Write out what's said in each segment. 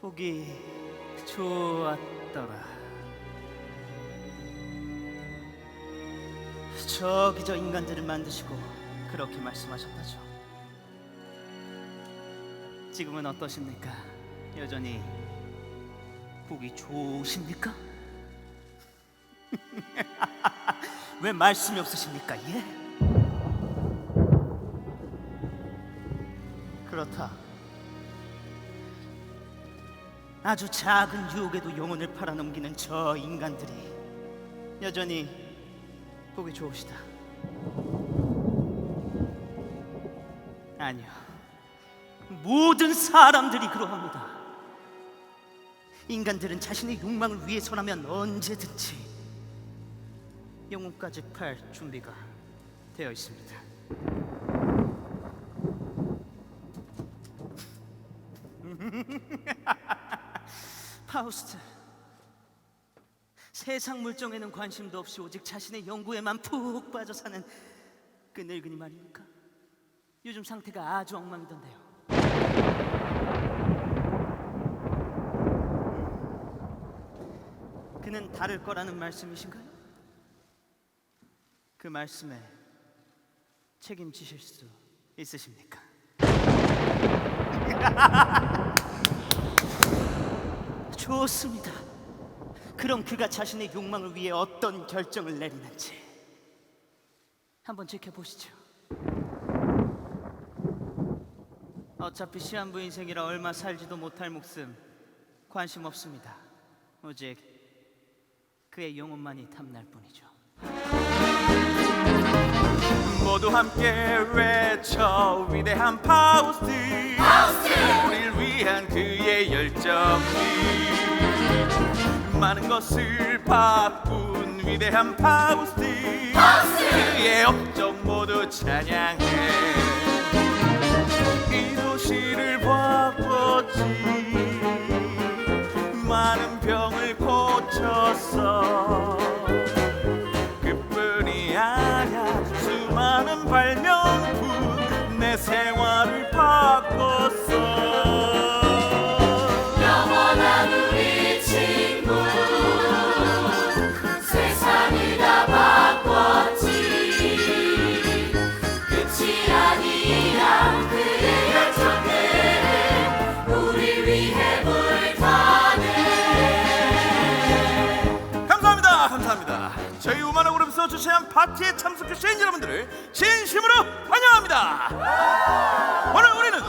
보기 좋았더라. 저기 저 인간들을 만드시고 그렇게 말씀하셨다죠. 지금은 어떠십니까? 여전히 보기 좋으십니까? 왜 말씀이 없으십니까? 예? 그렇다. 아주 작은 유혹에도 영혼을 팔아넘기는 저 인간들이 여전히 보기 좋으시다. 아니요. 모든 사람들이 그러합니다. 인간들은 자신의 욕망을 위해서라면 언제든지 영혼까지 팔 준비가 되어 있습니다. 파우스트. 세상 물정에는 관심도 없이 오직 자신의 연구에만 푹 빠져 사는 그 늙은이 말입니까? 요즘 상태가 아주 엉망이던데요. 그는 다를 거라는 말씀이신가요? 그 말씀에 책임지실 수 있으십니까? 좋습니다. 그럼 그가 자신의 욕망을 위해 어떤 결정을 내리는지 한번 지켜보시죠. 어차피 시한부 인생이라 얼마 살지도 못할 목숨 관심 없습니다. 오직 그의 영혼만이 탐날 뿐이죠. 모두 함께 외쳐 위대한 파우스트, 우리를 위한 그의 열정이. 많은 것을 바꾼 위대한 파우스트, 그의 업적 모두 찬양해. 이 도시를 바꿨지. 많은 병을 고쳤어 파티에 참석해주신 여러분들을 진심으로 환영합니다. 오늘 우리는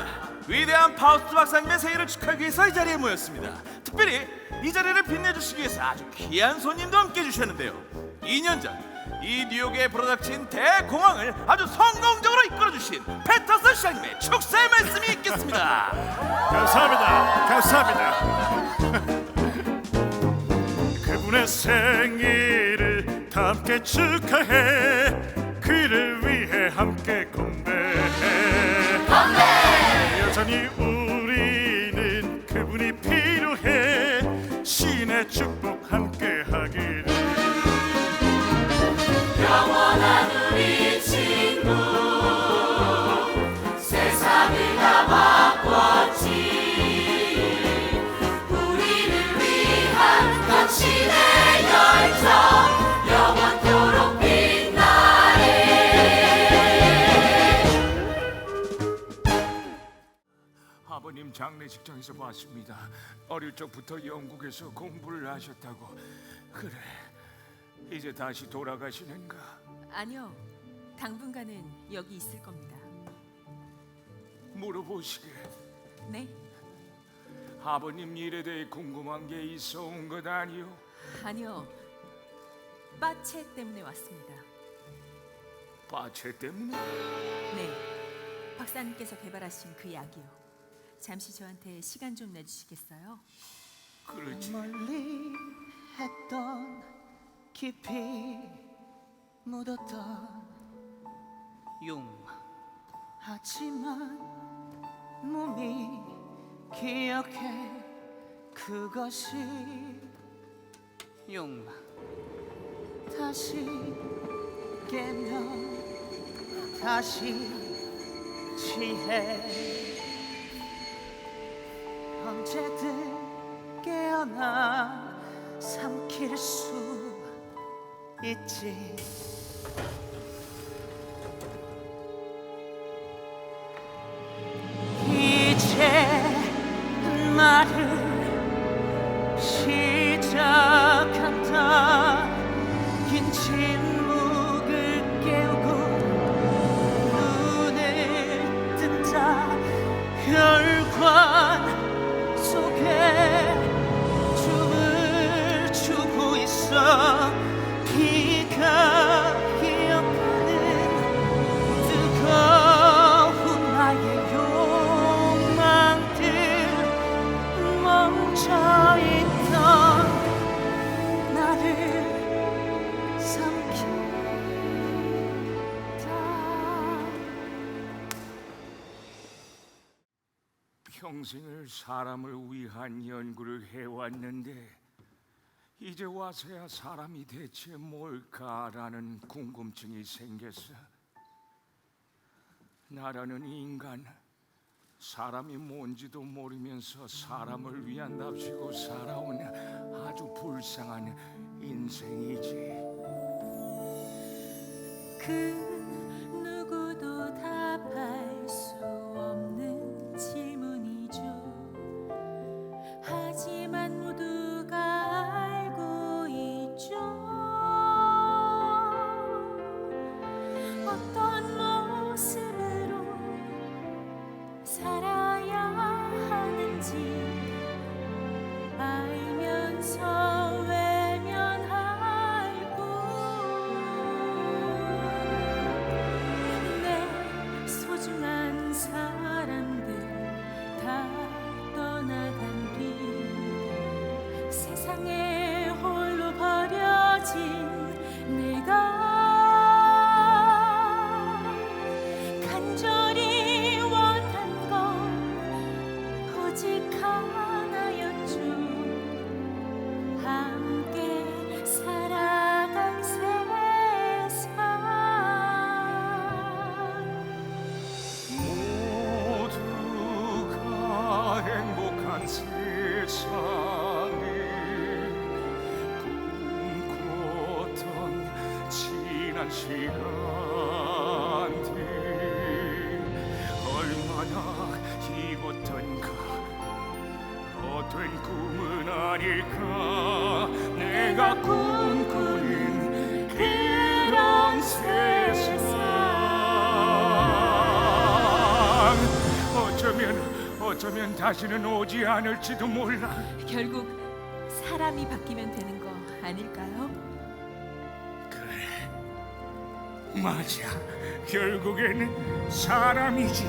위대한 파우스트 박사님의 생일을 축하하기 위해서 이 자리에 모였습니다. 특별히 이 자리를 빛내주시기 위해서 아주 귀한 손님도 함께 해주셨는데요. 2년 전 이 뉴욕의 프로덕트인 대공황을 아주 성공적으로 이끌어주신 페터슨 시장님의 축사 말씀이 있겠습니다. 감사합니다. 감사합니다. 그분의 생일을 다 함께 축하해. 그를 위해 함께 건배해 여전히 우 장례식장에서 봤습니다. 어릴 적부터 영국에서 공부를 하셨다고. 그래, 이제 다시 돌아가시는가? 아니요. 당분간은 여기 있을 겁니다. 물어보시게. 네? 아버님 일에 대해 궁금한 게 있어 온 것 아니요? 아니요. 빠체 때문에 왔습니다. 바체 때문에? 네. 박사님께서 개발하신 그 약이요. 잠시 저한테 시간 좀 내주시겠어요? 그렇지. 멀리 했던 깊이 묻었던 욕망 하지만 몸이 기억해 그것이 욕망 다시 깨면 다시 취해 언제든 피어나 삼킬 수 있지. 이제 말을 평생을 사람을 위한 연구를 해왔는데 이제 와서야 사람이 대체 뭘까라는 궁금증이 생겼어. 나라는 인간, 사람이 뭔지도 모르면서 사람을 위한답시고 살아온 아주 불쌍한 인생이지. 그 시간들 얼마나 희고던가. 헛된 꿈은 아닐까. 내가 꿈꾸는 그런 세상. 어쩌면 어쩌면 다시는 오지 않을지도 몰라. 결국 사람이 바뀌면 되는 거 아닐까요? 맞아. 결국에는 사람이지.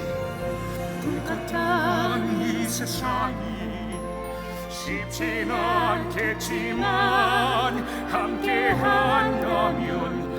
똑같은 이 세상이 쉽진 않겠지만 함께 한다면